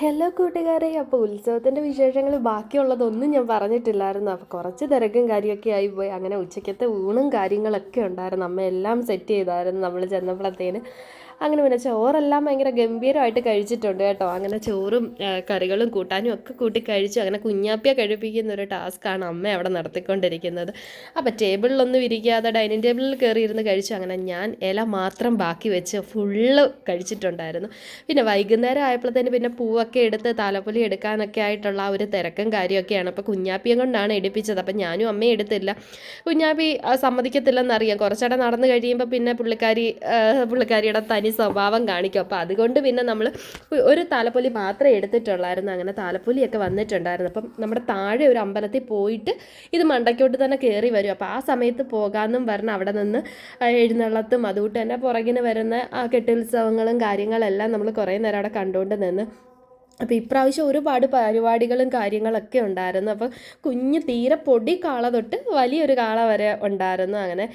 Hello കൂട്ടുകാരെ. അപ്പോൾ ഉത്സവത്തിന്റെ വിശേഷങ്ങൾ ബാക്കിയുള്ളതൊന്നും ഞാൻ പറഞ്ഞിട്ടില്ലായിരുന്നു. അപ്പോൾ കുറച്ച് തിരക്കും കാര്യമൊക്കെ ആയിപ്പോയി അങ്ങനെ ഉച്ചയ്ക്കത്തെ ഊണും കാര്യങ്ങളൊക്കെ ഉണ്ടായിരുന്നു. അമ്മ എല്ലാം സെറ്റ് ചെയ്തായിരുന്നു. നമ്മൾ ചെന്നപ്പോഴത്തേന് അങ്ങനെ പിന്നെ ചോറെല്ലാം ഭയങ്കര ഗംഭീരമായിട്ട് കഴിച്ചിട്ടുണ്ട് കേട്ടോ. അങ്ങനെ ചോറും കറികളും കൂട്ടാനും ഒക്കെ കൂട്ടി കഴിച്ചു. അങ്ങനെ കുഞ്ഞാപ്പിയെ കഴിപ്പിക്കുന്ന ഒരു ടാസ്ക്കാണ് അമ്മ അവിടെ നടത്തിക്കൊണ്ടിരിക്കുന്നത്. അപ്പോൾ ടേബിളിലൊന്നും ഇരിക്കാതെ ഡൈനിങ് ടേബിളിൽ കയറി ഇരുന്ന് കഴിച്ചു. അങ്ങനെ ഞാൻ ഇല മാത്രം ബാക്കി വെച്ച് ഫുള്ള് കഴിച്ചിട്ടുണ്ടായിരുന്നു. പിന്നെ വൈകുന്നേരം ആയപ്പോഴത്തേന് പിന്നെ പൂവൊക്കെ എടുത്ത് താലപ്പൊലി എടുക്കാനൊക്കെ ആയിട്ടുള്ള ഒരു തിരക്കും കാര്യമൊക്കെയാണ് അപ്പോൾ കുഞ്ഞാപ്പിയും കൊണ്ടാണ് എടുപ്പിച്ചത് അപ്പം ഞാനും അമ്മയും എടുത്തില്ല. കുഞ്ഞാപ്പി സമ്മതിക്കത്തില്ലെന്നറിയാം. കുറച്ചവിടെ നടന്നു കഴിയുമ്പോൾ പിന്നെ പുള്ളിക്കാരി പുള്ളിക്കാരിയുടെ തനി സ്വഭാവം കാണിക്കും. അപ്പോൾ അതുകൊണ്ട് പിന്നെ നമ്മൾ ഒരു താലപ്പൊലി മാത്രമേ എടുത്തിട്ടുള്ളായിരുന്നു. അങ്ങനെ താലപ്പൊലിയൊക്കെ വന്നിട്ടുണ്ടായിരുന്നു. അപ്പം നമ്മുടെ താഴെ ഒരു അമ്പലത്തിൽ പോയിട്ട് ഇത് മണ്ടയ്ക്കോട്ട് തന്നെ കയറി വരും. അപ്പോൾ ആ സമയത്ത് പോകാമെന്നും പറഞ്ഞ് അവിടെ നിന്ന് എഴുന്നള്ളത്തും അതുകൊണ്ട് തന്നെ പുറകിന് വരുന്ന ആ കെട്ടുത്സവങ്ങളും കാര്യങ്ങളെല്ലാം നമ്മൾ കുറേ നേരം അവിടെ കണ്ടുകൊണ്ട് നിന്ന് അപ്പോൾ ഇപ്രാവശ്യം ഒരുപാട് പരിപാടികളും കാര്യങ്ങളൊക്കെ ഉണ്ടായിരുന്നു. അപ്പോൾ കുഞ്ഞ് തീരെ പൊടി കാള തൊട്ട് വലിയൊരു കാള വരെ ഉണ്ടായിരുന്നു. അങ്ങനെ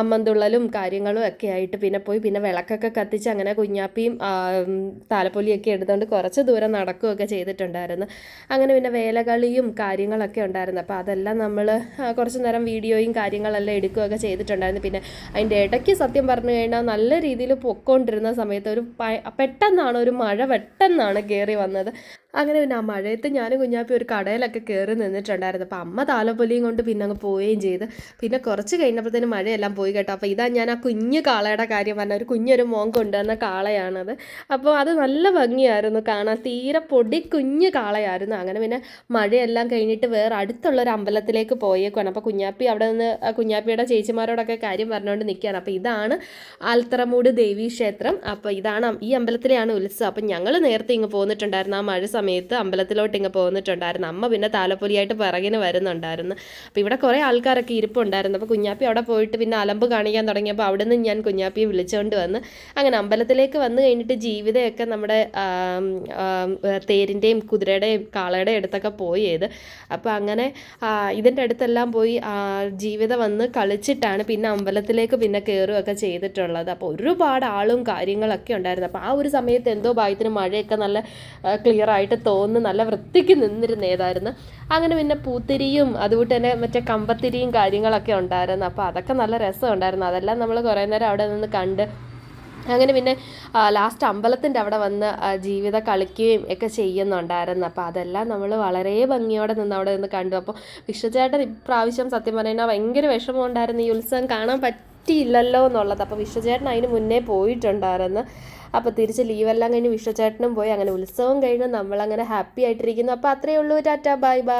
അമ്മന്തുള്ളലും കാര്യങ്ങളും ഒക്കെ ആയിട്ട് പിന്നെ പോയി. പിന്നെ വിളക്കൊക്കെ കത്തിച്ച് അങ്ങനെ കുഞ്ഞാപ്പിയും താലപ്പൊലിയൊക്കെ എടുത്തുകൊണ്ട് കുറച്ച് ദൂരം നടക്കുകയൊക്കെ ചെയ്തിട്ടുണ്ടായിരുന്നു. അങ്ങനെ പിന്നെ വേലകളിയും കാര്യങ്ങളൊക്കെ ഉണ്ടായിരുന്നു. അപ്പോൾ അതെല്ലാം നമ്മൾ കുറച്ച് നേരം വീഡിയോയും കാര്യങ്ങളെല്ലാം എടുക്കുകയൊക്കെ ചെയ്തിട്ടുണ്ടായിരുന്നു. പിന്നെ അതിന്റെ ഇടയ്ക്ക് സത്യം പറഞ്ഞു കഴിഞ്ഞാൽ നല്ല രീതിയിൽ പൊക്കോണ്ടിരുന്ന സമയത്ത് ഒരു പെട്ടെന്നാണ് ഒരു മഴ പെട്ടെന്നാണ് കയറി വന്നത്. അങ്ങനെ പിന്നെ ആ മഴയത്ത് ഞാനും കുഞ്ഞാപ്പി ഒരു കടയിലൊക്കെ കയറി നിന്നിട്ടുണ്ടായിരുന്നു. അപ്പോൾ അമ്മ താലപ്പൊലിയും കൊണ്ട് പിന്നെ അങ്ങ് പോവുകയും ചെയ്ത്. പിന്നെ കുറച്ച് കഴിഞ്ഞപ്പോഴത്തേനും മഴയെല്ലാം പോയി കേട്ടോ. അപ്പോൾ ഇതാ ഞാൻ ആ കുഞ്ഞു കാളയുടെ കാര്യം പറഞ്ഞ ഒരു കുഞ്ഞൊരു മോൻ കൊണ്ടുവന്ന കാളയാണത്. അപ്പോൾ അത് നല്ല ഭംഗിയായിരുന്നു കാണാൻ. തീരെ പൊടി കുഞ്ഞു കാളയായിരുന്നു. അങ്ങനെ പിന്നെ മഴയെല്ലാം കഴിഞ്ഞിട്ട് വേറെ അടുത്തുള്ളൊരു അമ്പലത്തിലേക്ക് പോയേക്കുവാണ്. അപ്പോൾ കുഞ്ഞാപ്പി അവിടെ നിന്ന് കുഞ്ഞാപ്പിയുടെ ചേച്ചിമാരോടൊക്കെ കാര്യം പറഞ്ഞുകൊണ്ട് നിൽക്കുകയാണ്. അപ്പോൾ ഇതാണ് ആൽത്തറമൂട് ദേവീ ക്ഷേത്രം അപ്പോൾ ഇതാണ് ഈ അമ്പലത്തിലെയാണ് ഉത്സവം. അപ്പം ഞങ്ങൾ നേരത്തെ ഇങ്ങ് പോന്നിട്ടുണ്ടായിരുന്നു ആ മഴ സമയത്ത് അമ്പലത്തിലോട്ട് ഇങ്ങ് പോന്നിട്ടുണ്ടായിരുന്നു. അമ്മ പിന്നെ താലപ്പൊലിയായിട്ട് പിറകിന് വരുന്നുണ്ടായിരുന്നു. അപ്പോൾ ഇവിടെ കുറേ ആൾക്കാരൊക്കെ ഇരിപ്പുണ്ടായിരുന്നു. അപ്പോൾ കുഞ്ഞാപ്പി അവിടെ പോയിട്ട് പിന്നെ അലമ്പ് കാണിക്കാൻ തുടങ്ങിയപ്പോൾ അവിടെ നിന്ന് ഞാൻ കുഞ്ഞാപ്പിയെ വിളിച്ചുകൊണ്ട് വന്ന് അങ്ങനെ അമ്പലത്തിലേക്ക് വന്നു കഴിഞ്ഞിട്ട് ജീവിതമൊക്കെ നമ്മുടെ തേരിന്റെയും കുതിരയുടെയും കാളയുടെയും അടുത്തൊക്കെ പോയി ചെയ്ത് അപ്പോൾ അങ്ങനെ ഇതിന്റെ അടുത്തെല്ലാം പോയി ജീവിത വന്ന് കളിച്ചിട്ടാണ് പിന്നെ അമ്പലത്തിലേക്ക് പിന്നെ കയറുകയൊക്കെ ചെയ്തിട്ടുള്ളത്. അപ്പോൾ ഒരുപാട് ആളും കാര്യങ്ങളൊക്കെ ഉണ്ടായിരുന്നു. അപ്പോൾ ആ ഒരു സമയത്ത് എന്തോ ഭാഗ്യത്തിന് മഴയൊക്കെ നല്ല ക്ലിയർ ആയിട്ട് തോന്നുന്നു നല്ല വൃത്തിക്ക് നിന്നിരുന്നേതായിരുന്നു അങ്ങനെ പിന്നെ പൂത്തിരിയും അതുകൊണ്ട് തന്നെ മറ്റേ കമ്പത്തിരിയും കാര്യങ്ങളൊക്കെ ഉണ്ടായിരുന്നു. അപ്പോൾ അതൊക്കെ നല്ല രസമുണ്ടായിരുന്നു. അതെല്ലാം നമ്മൾ കുറേ നേരം അവിടെ നിന്ന് കണ്ട് അങ്ങനെ പിന്നെ ലാസ്റ്റ് അമ്പലത്തിന്റെ അവിടെ വന്ന് ജീവിത കളിക്കുകയും ഒക്കെ ചെയ്യുന്നുണ്ടായിരുന്നു. അപ്പോൾ അതെല്ലാം നമ്മൾ വളരെ ഭംഗിയോടെ നിന്ന് അവിടെ നിന്ന് കണ്ടു. അപ്പോൾ വിശ്വചേട്ടൻ ഇപ്രാവശ്യം സത്യം പറഞ്ഞാൽ ഭയങ്കര വിഷമമുണ്ടായിരുന്നു. ഈ ഉത്സവം കാണാൻ പറ്റിയില്ലല്ലോ എന്നുള്ളത്. അപ്പോൾ വിശ്വചേട്ടൻ അതിന് മുന്നേ പോയിട്ടുണ്ടായിരുന്നു. അപ്പോൾ തിരിച്ച് ലീവെല്ലാം കഴിഞ്ഞ് വിശ്വചേട്ടനും പോയി. അങ്ങനെ ഉത്സവം കഴിഞ്ഞ് നമ്മളങ്ങനെ ഹാപ്പി ആയിട്ടിരിക്കുന്നു. അപ്പോൾ അത്രയേ ഉള്ളൂ. Tata bye bye.